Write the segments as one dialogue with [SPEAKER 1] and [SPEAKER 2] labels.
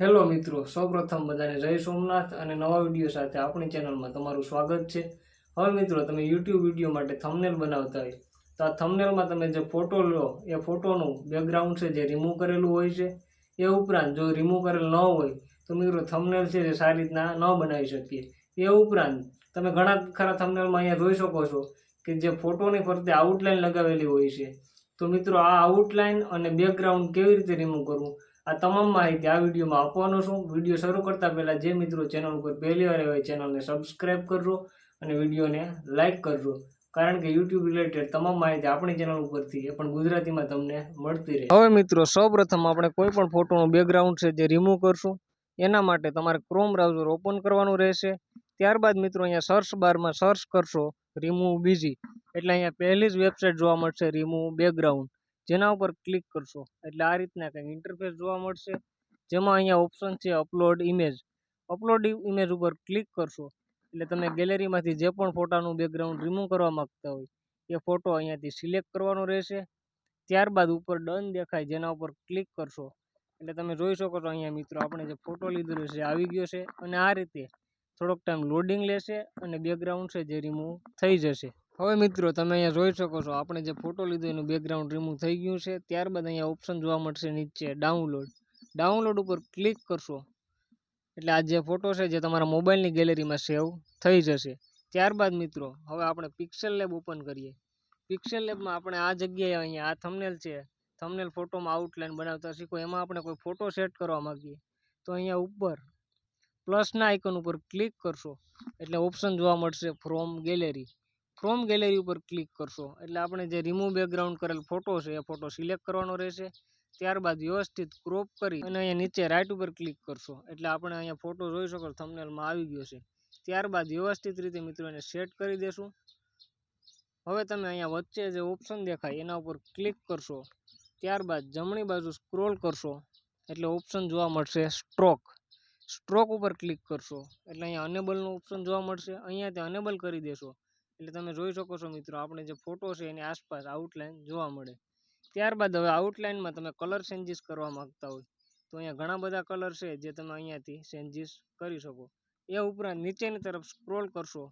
[SPEAKER 1] Hello મિત્રો, સૌપ્રથમ બધાને જય સોમનાથ અને નવા વીડિયો સાથે આપણી ચેનલમાં તમારું સ્વાગત છે. હવે મિત્રો, તમે યુટ્યુબ વીડિયો માટે થંબનેલ બનાવતા હોય તો આ થંબનેલમાં તમે જે ફોટો લો, એ ફોટોનું બેકગ્રાઉન્ડ છે જે રિમૂવ કરેલું હોય છે. એ ઉપરાંત જો રિમૂવ કરેલ ન હોય તો મિત્રો થંબનેલ છે જે સારી રીતના ન બનાવી શકીએ. એ ઉપરાંત તમે ઘણા ખરા થંબનેલમાં અહીંયા જોઈ શકો છો કે જે ફોટોની ફરતે આઉટલાઇન લગાવેલી હોય છે. તો મિત્રો, આ આઉટલાઇન અને બેકગ્રાઉન્ડ કેવી રીતે રિમૂવ કરવું? આ તમામ માહિતી આ વિડીયોમાં આપવાનો છું. વીડિયો શરૂ કરતા પહેલા જે મિત્રો ચેનલ ઉપર પહેલી વાર હોય ચેનલને સબસ્ક્રાઈબ કરજો અને વિડીયોને લાઇક કરજો. કારણ કે યુટ્યુબ રિલેટેડ તમામ માહિતી આપણી ચેનલ ઉપરથી એ પણ ગુજરાતીમાં તમને મળતી રહે. હવે મિત્રો, સૌપ્રથમ આપણે કોઈ પણ ફોટોનું બેકગ્રાઉન્ડ છે જે રિમૂવ કરશું, એના માટે તમારે ક્રોમ બ્રાઉઝર ઓપન કરવાનું રહેશે. ત્યારબાદ મિત્રો, અહીંયા સર્ચ બારમાં સર્ચ કરશો રિમૂવ બીજી એટલે અહીંયા પહેલી જ વેબસાઇટ જોવા મળશે રિમૂવ બેકગ્રાઉન્ડ જેના ઉપર ક્લિક કરશો. એટલે આ રીતના કંઈક ઇન્ટરફેસ જોવા મળશે. જેમાં અહીંયા ઓપ્શન છે અપલોડ ઇમેજ અપલોડ ઇમેજ ઉપર ક્લિક કરશો. એટલે તમે ગેલેરીમાંથી જે પણ ફોટાનું બેકગ્રાઉન્ડ રિમૂવ કરવા માગતા હોય, એ ફોટો અહીંયાથી સિલેક્ટ કરવાનો રહેશે. ત્યારબાદ ઉપર ડન દેખાય જેના ઉપર ક્લિક કરશો. એટલે તમે જોઈ શકો છો અહીંયા મિત્રો, આપણે જે ફોટો લીધેલો છે આવી ગયો છે. અને આ રીતે થોડોક ટાઈમ લોડિંગ લેશે અને બેકગ્રાઉન્ડ છે જે રિમૂવ થઈ જશે. હવે મિત્રો તમે અહીંયા જોઈ શકો છો, આપણે જે ફોટો લીધો એનું બેકગ્રાઉન્ડ રિમૂવ થઈ ગયું છે. ત્યારબાદ અહીંયા ઓપ્શન જોવા મળશે નીચે ડાઉનલોડ ડાઉનલોડ ઉપર ક્લિક કરશો. એટલે આ જે ફોટો છે જે તમારા મોબાઈલની ગેલેરીમાં સેવ થઈ જશે. ત્યારબાદ મિત્રો, હવે આપણે પિક્સેલ લેબ ઓપન કરીએ. પિક્સેલ લેબમાં આપણે આ જગ્યાએ અહીંયા આ થમનેલ છે. થમનેલ ફોટોમાં આઉટલાઇન બનાવતા શીખો. એમાં આપણે કોઈ ફોટો સેટ કરવા માંગીએ. તો અહીંયા ઉપર પ્લસના આઇકન ઉપર ક્લિક કરશો. એટલે ઓપ્શન જોવા મળશે ફ્રોમ ગેલેરી ફ્રોમ ગેલેરી ઉપર ક્લિક કરશો. એટલે આપણે જે રિમૂવ બેકગ્રાઉન્ડ કરેલ ફોટો છે, એ ફોટો સિલેક્ટ કરવાનો રહેશે. ત્યારબાદ વ્યવસ્થિત ક્રોપ કરી અને અહીંયા નીચે રાઇટ ઉપર ક્લિક કરશો. એટલે આપણે અહીંયા ફોટો જોઈ શકો થંબનેલમાં આવી ગયો છે. ત્યારબાદ વ્યવસ્થિત રીતે મિત્રો એને સેટ કરી દેશું. હવે તમે અહીંયા વચ્ચે જે ઓપ્શન દેખાય, એના ઉપર ક્લિક કરશો. ત્યારબાદ જમણી બાજુ સ્ક્રોલ કરશો. એટલે ઓપ્શન જોવા મળશે સ્ટ્રોક સ્ટ્રોક ઉપર ક્લિક કરશો. એટલે અહીંયા અનેબલનું ઓપ્શન જોવા મળશે. અહીંયા તે અનેબલ કરી દેશો. એટલે તમે જોઈ શકો છો મિત્રો, આપણે જે ફોટો છે એની આસપાસ આઉટલાઇન જોવા મળે. ત્યારબાદ હવે આઉટલાઇનમાં તમે કલર ચેન્જીસ કરવા માંગતા હોય, તો અહીંયા ઘણા બધા કલર છે જે તમે અહીંયાથી ચેન્જીસ કરી શકો. એ ઉપરાંત નીચેની તરફ સ્ક્રોલ કરશો,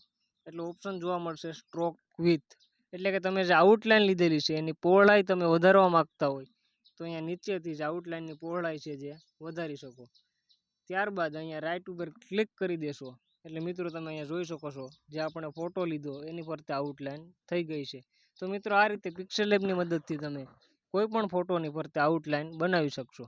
[SPEAKER 1] એટલે ઓપ્શન જોવા મળશે સ્ટ્રોક વિથ એટલે કે તમે જે આઉટલાઇન લીધેલી છે એની પહોળાઈ તમે વધારવા માંગતા હોય, તો અહીંયા નીચેથી જ આઉટલાઇનની પહોળાઈ છે જે વધારી શકો. ત્યારબાદ અહીંયા રાઇટ ઉપર ક્લિક કરી દેશો. એટલે મિત્રો તમે અહીંયા જોઈ શકો છો, જે આપણે ફોટો લીધો, એની ફરતે આઉટલાઇન થઈ ગઈ છે. તો મિત્રો આ રીતે પિક્સેલ લેબની મદદથી તમે કોઈ પણ ફોટોની ફરતે આઉટલાઇન બનાવી શકશો.